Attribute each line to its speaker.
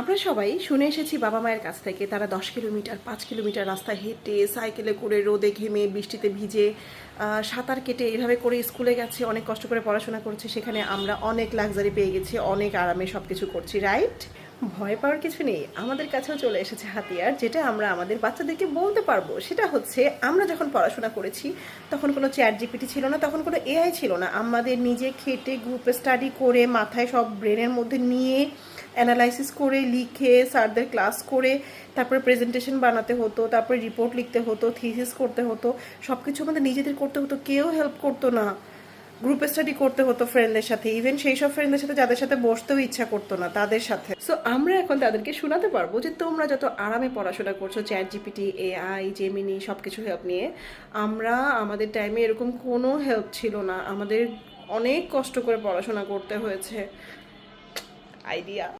Speaker 1: আমরা সবাই শুনে এসেছি বাবা মায়ের কাছ থেকে, তারা দশ কিলোমিটার, পাঁচ কিলোমিটার রাস্তা হেঁটে সাইকেলে করে রোদে ঘেমে বৃষ্টিতে ভিজে সাঁতার কেটে এভাবে করে স্কুলে গেছে, অনেক কষ্ট করে পড়াশোনা করছে, সেখানে আমরা অনেক লাক্সারি পেয়ে গেছি, অনেক আরামে সব কিছু করছি রাইট ভয় পাওয়ার কিছু নেই। আমাদের কাছেও চলে এসেছে হাতিয়ার, যেটা আমরা আমাদের বাচ্চাদেরকে বলতে পারব। সেটা হচ্ছে, আমরা যখন পড়াশোনা করেছি, তখন কোনো চ্যাট জিপিটি ছিল না, তখন কোনো এআই ছিল না। আমাদের নিজে খেটে, গ্রুপে স্টাডি করে, মাথায় সব ব্রেনের মধ্যে নিয়ে অ্যানালাইসিস করে, লিখে, স্যারদের ক্লাস করে, তারপরে প্রেজেন্টেশন বানাতে হতো, তারপরে রিপোর্ট লিখতে হতো, থিসিস করতে হতো সব কিছু আমাদের নিজেদের করতে হতো। কেউ হেল্প করতো না। গ্রুপ স্টাডি করতে হতো ফ্রেন্ডদের সাথে ইভেন সেই সব ফ্রেন্ডদের সাথে যাদের সাথে বসতেও ইচ্ছা করতো না, তাদের সাথে। সো আমরা এখন তাদেরকে শোনাতে পারব যে তোমরা যত আরামে পড়াশোনা করছ চ্যাট জিপিটি এআই জেমিনি সব কিছু হেল্প নিয়ে, আমরা আমাদের টাইমে এরকম কোনো হেল্প ছিল না। আমাদের অনেক কষ্ট করে পড়াশোনা করতে হয়েছে। আইডিয়া